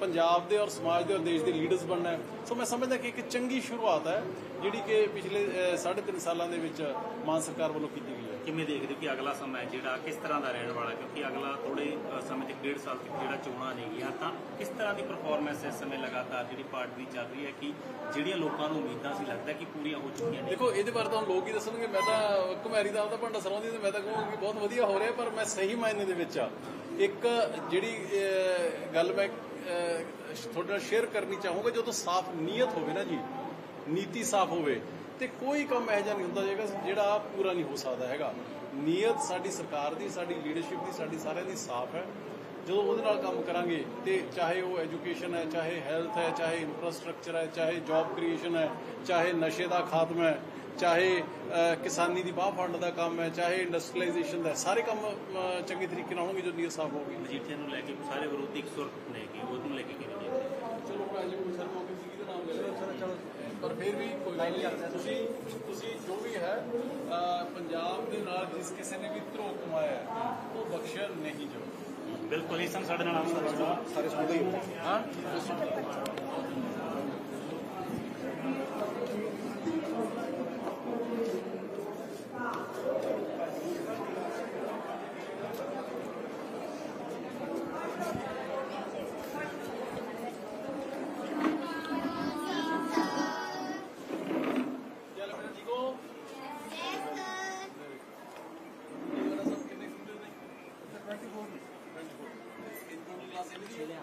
S6: ਪੰਜਾਬ ਦੇ ਔਰ ਸਮਾਜ ਦੇ ਔਰ ਦੇਸ਼ ਦੇ ਲੀਡਰਸ ਬਣਨਾ ਸੋ ਮੈਂ ਸਮਝਦਾ ਕਿ ਇੱਕ ਚੰਗੀ ਸ਼ੁਰੂਆਤ ਹੈ ਜਿਹੜੀ ਕਿ ਪਿਛਲੇ ਅਹ, ਸਾਢੇ ਤਿੰਨ ਸਾਲਾਂ ਦੇ ਵਿੱਚ ਮਾਨ ਸਰਕਾਰ ਵੱਲੋਂ ਕੀਤੀ ਗਈ।
S1: ਕਿਵੇਂ ਦੇਖਦੇ ਹੋ ਕਿ ਅਗਲਾ ਸਮਾਂ ਹੈ ਜਿਹੜਾ, ਕਿਸ ਤਰ੍ਹਾਂ ਦਾ ਰਹਿਣ ਵਾਲਾ? ਕਿਉਂਕਿ ਅਗਲਾ ਥੋੜੇ ਸਮੇਂ ਤੱਕ ਡੇਢ ਸਾਲ ਤੱਕ ਜਿਹੜਾ ਚੋਣਾਂ ਨੇਗੀਆਂ ਤਾਂ ਕਿਸ ਤਰ੍ਹਾਂ ਦੀ ਪਰਫਾਰਮੈਂਸ ਇਸ ਸਮੇਂ ਲਗਾਤਾਰ ਜਿਹੜੀ ਪਾਰਟੀ ਦੀ ਚੱਲ ਰਹੀ ਹੈ ਕਿ ਜਿਹੜੀਆਂ ਲੋਕਾਂ ਨੂੰ ਉਮੀਦਾਂ ਸੀ, ਲੱਗਦਾ ਕਿ ਪੂਰੀਆਂ ਹੋ ਚੁੱਕੀਆਂ ਨੇ?
S6: ਦੇਖੋ, ਇਹਦੇ ਬਾਰੇ ਤਾਂ ਲੋਕ ਹੀ ਦੱਸਣਗੇ। ਮੈਂ ਤਾਂ ਕੁਮਾਰੀ ਦਾ ਆਪਦਾ ਭਾਂਡਾ ਸਰੋਂਦੀ ਤੇ ਮੈਂ ਤਾਂ ਕਹੂੰਗਾ ਕਿ ਬਹੁਤ ਵਧੀਆ ਹੋ ਰਿਹਾ, ਪਰ ਮੈਂ ਸਹੀ ਮਾਇਨੇ ਦੇ ਵਿੱਚ ਆ। ਇੱਕ ਜਿਹੜੀ ਗੱਲ ਮੈਂ ਤੁਹਾਡੇ ਨਾਲ ਸ਼ੇਅਰ ਕਰਨੀ ਚਾਹੂੰਗਾ, ਜਦੋਂ ਸਾਫ਼ ਨੀਅਤ ਹੋਵੇ ਨਾ ਜੀ, ਨੀਤੀ ਸਾਫ਼ ਹੋਵੇ ਤੇ ਕੋਈ ਕੰਮ ਇਹੋ ਜਿਹਾ ਨਹੀਂ ਹੁੰਦਾ ਜਿਹੜਾ ਜਿਹੜਾ ਪੂਰਾ ਨਹੀਂ ਹੋ ਸਕਦਾ ਹੈਗਾ। ਨੀਅਤ ਸਾਡੀ ਸਰਕਾਰ ਦੀ ਸਾਡੀ ਲੀਡਰਸ਼ਿਪ ਦੀ ਸਾਡੀ ਸਾਰਿਆਂ ਦੀ ਸਾਫ਼ ਹੈ। ਜਦੋਂ ਉਹਦੇ ਨਾਲ ਕੰਮ ਕਰਾਂਗੇ ਤੇ ਚਾਹੇ ਉਹ ਐਜੂਕੇਸ਼ਨ ਹੈ ਚਾਹੇ ਹੈਲਥ ਹੈ ਚਾਹੇ ਇਨਫਰਾਸਟ੍ਰਕਚਰ ਹੈ ਚਾਹੇ ਜੌਬ ਕ੍ਰੀਏਸ਼ਨ ਹੈ ਚਾਹੇ ਨਸ਼ੇ ਦਾ ਖਾਤਮਾ ਹੈ ਚਾਹੇ ਕਿਸਾਨੀ ਦੀ ਬਾਹ ਫੰਡ ਦਾ ਕੰਮ ਹੈ ਚਾਹੇ ਇੰਡਸਟਰੀਲਾਈਜੇਸ਼ਨ ਦਾ ਸਾਰੇ ਕੰਮ ਚੰਗੇ ਤਰੀਕੇ ਨਾਲ ਹੋਣਗੇ ਜੋ ਨੀਅਤ ਸਾਫ਼ ਹੋਊਗੀ।
S1: ਮਜੀਠੀਆ ਨੂੰ ਲੈ ਕੇ ਸਾਰੇ ਵਿਰੋਧੀ ਇੱਕ ਸੁਰ ਨੇ ਕਿ ਉਹਨੂੰ ਲੈ ਕੇ ਕਿਵੇਂ ਦੇਖਦੇ?
S6: ਚਲੋ ਮੈਂ ਜੀ ਕੋਈ ਸਰ ਮੌਕੇ ਸੀ ਕਿਹਦਾ ਨਾਮ ਲੈ ਲਿਆ? ਚਲੋ ਪਰ ਫਿਰ ਵੀ ਕੋਈ ਗੱਲ ਨਹੀਂ ਤੁਸੀਂ ਤੁਸੀਂ ਜੋ ਵੀ ਹੈ ਪੰਜਾਬ ਦੇ ਨਾਲ ਜਿਸ ਕਿਸੇ ਨੇ ਵੀ ਧਰੋ ਕਮਾਇਆ ਉਹ ਬਖਸ਼ਿਆ ਨਹੀਂ ਜਾਊ।
S1: ਬਿਲਕੁਲ ਹੀ ਸਨ ਸਾਡੇ ਨਾਲ ਆਮ ਸਾਰੇ
S6: ਹਾਂ ਚੱਲ ਫਿਰ ਠੀਕ ਹੋ ਇਹ ਵਾਲਾ ਸਭ ਕਿੰਨੇ ਸਟੂਡੈਂਟ ਨੇ 24 24 ਇਹ ਟੋਟਲ ਕਲਾਸ ਇਹਦੀ ਹੈ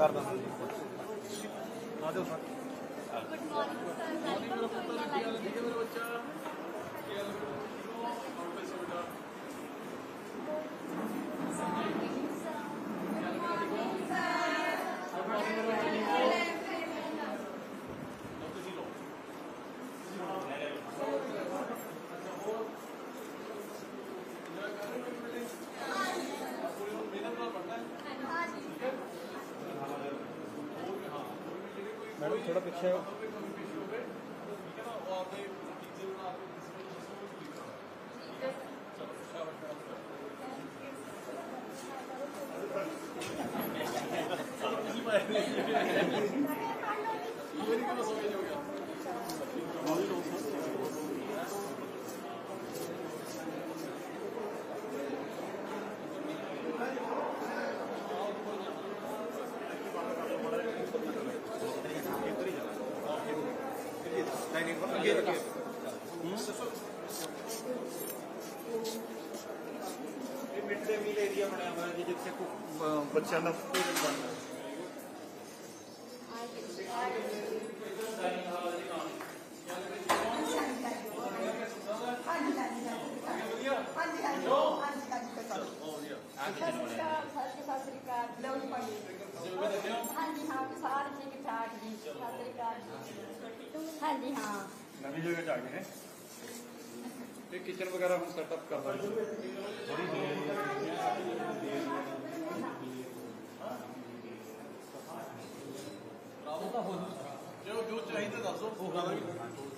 S8: ਮੈਡਮ ਥੋੜਾ ਪਿੱਛੇ ਆਓ
S3: ਇਹ ਮਿਡ ਡੇ ਮੀਲ ਏਰੀਆ ਬਣਿਆ ਹੋਇਆ ਜੀ ਜਿੱਥੇ ਬੱਚਿਆਂ ਦਾ ਭੋਜਨ ਬਣਦਾ ਹੈ
S9: ਸਤਿ ਸ੍ਰੀ ਅਕਾਲ ਲਓ ਜੀ ਪਾਣੀ ਹਾਂਜੀ ਹਾਂ ਸਾਰੇ ਠੀਕ ਠਾਕ ਜੀ ਸਤਿ ਸ੍ਰੀ ਅਕਾਲ ਹਾਂਜੀ ਹਾਂ
S3: ਨਵੀਂ ਜਗ੍ਹਾ ਜਾ ਕੇ ਇਹ ਕਿਚਨ ਵਗੈਰਾ ਹੁਣ ਸੈਟਅਪ ਕਰਦਾ
S6: ਜੋ ਜੋ ਚਾਹੀਦਾ ਦੱਸੋ ਉਹ ਕਰਾਂਗੇ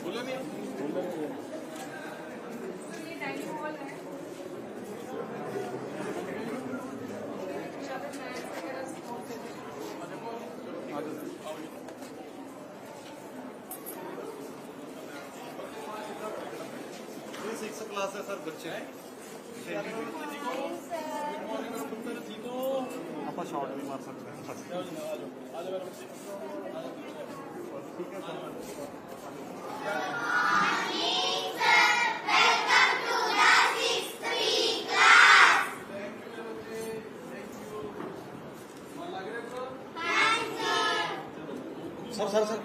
S6: ਬੋਲੇ ਨਹੀਂ
S3: ਇਹ 6 ਕਲਾਸ ਹੈ ਸਰ ਬੱਚੇ? ਆਪਾਂ ਸ਼ਾਰਟ ਵੀ ਮਾਰ ਸਕਦੇ ਹਾਂ।
S10: Sir sir sir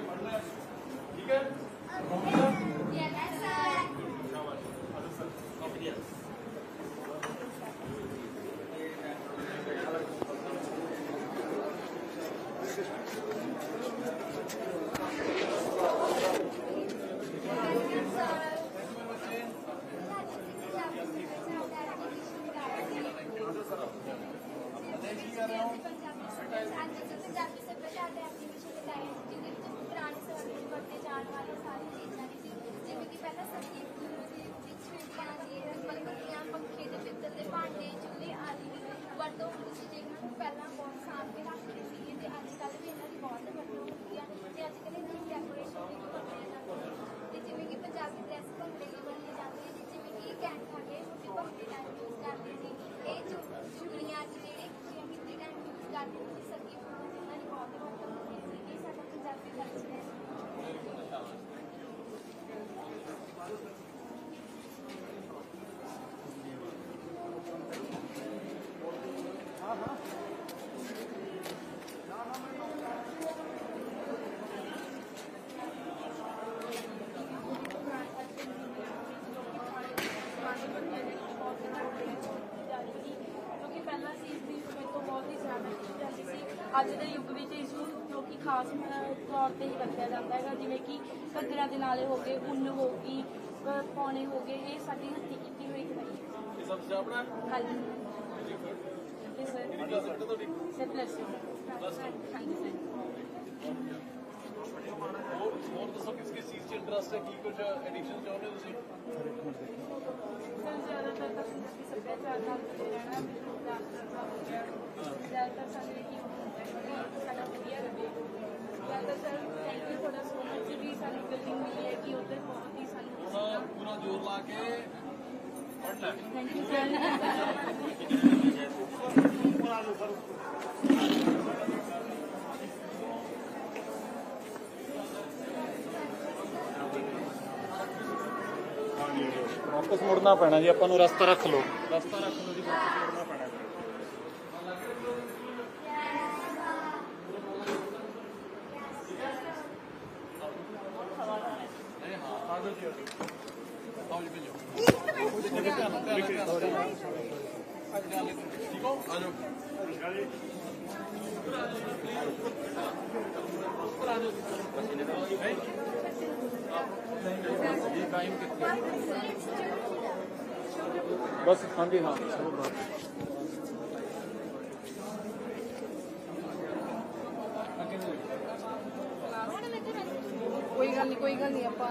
S11: Yes, sir. Punjabi ਸੱਭਿਆਚਾਰ ਦੇ ਐਗਜ਼ੀਬਿਸ਼ਨ ਲਗਾਏ ਜਿਹਦੇ ਵਿੱਚ ਪੁਰਾਣੇ ਸਮੇਂ ਵਿੱਚ ਵਰਤੇ ਜਾਣ ਵਾਲੇ ਸਾਰੇ ਚੀਜ਼ਾਂ ਦੀ ਸੀ ਜਿਵੇਂ ਕਿ ਪਹਿਲਾਂ ਸਰਦੀ ਸੀ ਵਿੱਚ ਛਿੜਕਾਂ ਦੀ ਮਲਕੀਆਂ ਪੱਖੇ ਦੇ ਪਿੱਤਲ ਦੇ ਭਾਂਡੇ ਚੁੱਲ੍ਹੇ ਆਦਿ ਦੀ ਵਰਤੋਂ ਹੁੰਦੀ ਸੀ ਜਿਹਨਾਂ ਨੂੰ ਪਹਿਲਾਂ ਬਹੁਤ ਸਾਂਭ ਕੇ ਰੱਖਦੇ ਸੀ ਤੇ ਅੱਜ ਕੱਲ੍ਹ ਵੀ ਇਹਨਾਂ ਦੀ ਬਹੁਤ ਵਰਤੋਂ ਹੁੰਦੀ ਆ ਤੇ ਅੱਜ ਕੱਲ੍ਹ ਇਹਨਾਂ ਦੀ ਡੈਕੋਰੇਸ਼ਨ ਵੀ ਵਰਤਿਆ ਜਾਂਦਾ ਹੈ ਤੇ ਜਿਵੇਂ ਕਿ ਪੰਜਾਬੀ ਡਰੈਸ ਭੰਗੜੇ ਦੀ ਬਣੀ ਜਾਂਦੀ ਹੈ ਜਿਵੇਂ ਕਿ ਕੈਂਠ ਆ ਗਏ ਛੋਟੇ ਭੰਗੜੇ ਟਾਈਮ ਯੂਜ਼ ਕਰਦੇ ਸੀ ਇਹ ਚੁ- ਚੁਗਲੀਆਂ ਚ ਜਿਹੜੇ ਖੁਸ਼ੀਆਂ ਕਿਤੇ ਟਾਈਮ ਯੂਜ਼ ਕਰਦੇ ਸੀ ਸੱਗੀ ਫੁੱਲ ਇਹਨਾਂ ਦੀ ਬਹੁਤ ਵਰਤੋਂ ਹੁੰਦੀ ਸੀ ਇਹ ਸਾਡਾ ਪੰਜਾਬੀ ਕਲਚਰ ਹੈ
S12: ਕਿਉਂਕਿ ਪਹਿਲਾਂ ਸੀ ਇਸ ਦੀ ਸਮੇਂ ਤੋਂ ਬਹੁਤ ਹੀ ਜ਼ਿਆਦਾ ਕੀਤੀ ਜਾਂਦੀ ਸੀ ਅੱਜ ਦੇ ਯੁੱਗ ਵਿੱਚ ਇਸ ਨੂੰ ਲੋਕੀ ਖਾਸ ਅਹ, ਤੌਰ ਤੇ ਹੀ ਵਰਤਿਆ ਜਾਂਦਾ ਹੈਗਾ ਜਿਵੇਂ ਕਿ ਘੱਗਰਾਂ ਦੇ ਨਾਲੇ ਹੋ ਗਏ ਉੱਨ ਹੋ ਗਈ ਅਹ, ਪੌਣੇ ਹੋ ਗਏ ਇਹ ਸਾਡੀ ਹੱਥੀਂ ਕੀਤੀ ਹੋਈ ਕਢਾਈ ਹੈ
S6: ਇਹ ਸਭ ਆਪਣਾ?
S12: ਹਾਂਜੀ। ਇਹ ਸਰ
S6: ਕਿਹੜੀ ਕਲਾਸ ਹੈ ਤੁਹਾਡੀ?
S12: ਸੇ ਪਲੱਸ ਹਾਂਜੀ ਸਰ
S6: ਹੋਰ ਹੋਰ ਦੱਸੋ ਕਿਸ ਕਿਸ ਚੀਜ਼ 'ਚ ਇੰਟਰਸਟ ਹੈ? ਕੀ ਕੁਝ ਐਡੀਸ਼ਨ ਚਾਹੁੰਦੇ ਹੋ ਤੁਸੀਂ?
S12: ਸਰ ਜ਼ਿਆਦਾਤਰ ਤਾਂ ਪੰਜਾਬੀ ਸੱਭਿਆਚਾਰ ਨਾਲ ਜੁੜੇ ਰਹਿਣਾ ਮੈਨੂੰ ਡਾਂਸਰ ਦਾ ਹੋ ਗਿਆ। ਜ਼ਿਆਦਾਤਰ ਸਾਨੂੰ ਇਹ ਕੀ ਹੈ ਕਿ ਸਾਡਾ ਵਧੀਆ ਰਹੇ ਜ਼ਿਆਦਾਤਰ ਸਰ ਥੈਂਕ ਯੂ ਤੁਹਾਡਾ ਸੋ ਮਚ ਵੀ ਸਾਨੂੰ ਬਿਲਡਿੰਗ ਮਿਲੀ ਹੈ ਕਿ ਉੱਧਰ ਬਹੁਤ ਹੀ ਸਾਨੂੰ
S6: ਪੂਰਾ ਜ਼ੋਰ ਲਾ ਕੇ ਪੜ੍ਹਨਾ
S12: ਥੈਂਕ ਯੂ ਸਰ
S3: ਵਾਪਸ ਮੁੜਨਾ ਪੈਣਾ ਜੀ, ਆਪਾਂ ਨੂੰ ਰਸਤਾ ਰੱਖ ਲਓ।
S9: ਰਸਤਾ ਰੱਖ ਲਓ ਜੀ, ਵਾਪਸ ਮੁੜਨਾ ਪੈਣਾ
S6: ਠੀਕ ਹੋ ਆ ਜਾਓ
S3: ਬਸ ਹਾਂਜੀ ਹਾਂ।
S12: ਕੋਈ ਗੱਲ ਨਹੀਂ ਕੋਈ ਗੱਲ ਨਹੀਂ ਆਪਾਂ